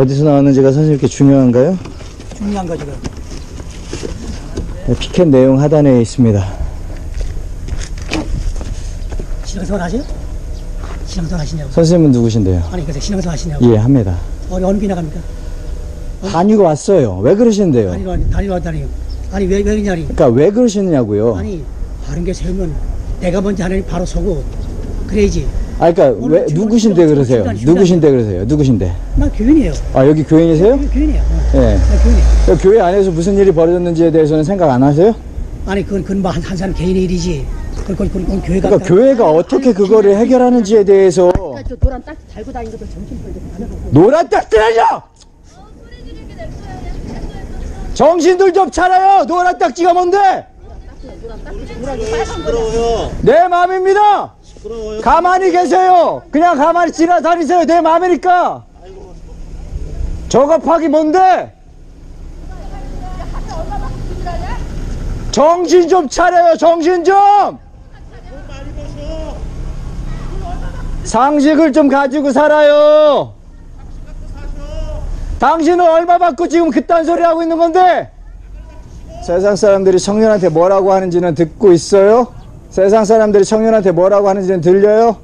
어디서 나왔는지가 선생님께 중요한가요? 중요한 거 지금. 네, 피켓 내용 하단에 있습니다. 신앙생활 하세요? 신앙생활 하시냐고. 선생님은 누구신데요? 아니 그래서 신앙생활 하시냐고. 예, 합니다. 어느 어느 비 나 갑니까? 다니고 왔어요. 왜 그러시는데요? 다니러 왔- 다니러 왔다니요. 아니 왜 왜 그러냐니. 그러니까 왜 그러시느냐고요? 아니 바른 게 세우면 내가 먼저 하나님 바로 서고 그래야지. 아, 그러니까 왜 누구신데 그러세요? 누구신데 그러세요? 누구신데? 난 교인이에요. 아, 여기 교인이세요? 교- 교인이에요. 어. 예. 나 교인이에요. 그 교회 안에서 무슨 일이 벌어졌는지에 대해서는 생각 안 하세요? 아니 그건 그건 뭐한 한 사람 개인의 일이지. 그건 그건, 교회가. 그러니까 교회가 어떻게 그거를 해결하는지에 대해서 저 노란 딱 달고 다니는 것도 정신벌 안 하고. 노란 딱지라뇨! 정신들 좀 차려요! 노란 딱지가 뭔데? 내 마음입니다! 가만히 계세요! 그냥 가만히 지나다니세요! 내 마음이니까! 저급하기 뭔데? 정신 좀 차려요! 정신 좀! 상식을 좀 가지고 살아요! 당신은 얼마 받고 지금 그딴 소리 하고 있는 건데? 세상 사람들이 청년한테 뭐라고 하는지는 듣고 있어요? 세상 사람들이 청년한테 뭐라고 하는지는 들려요?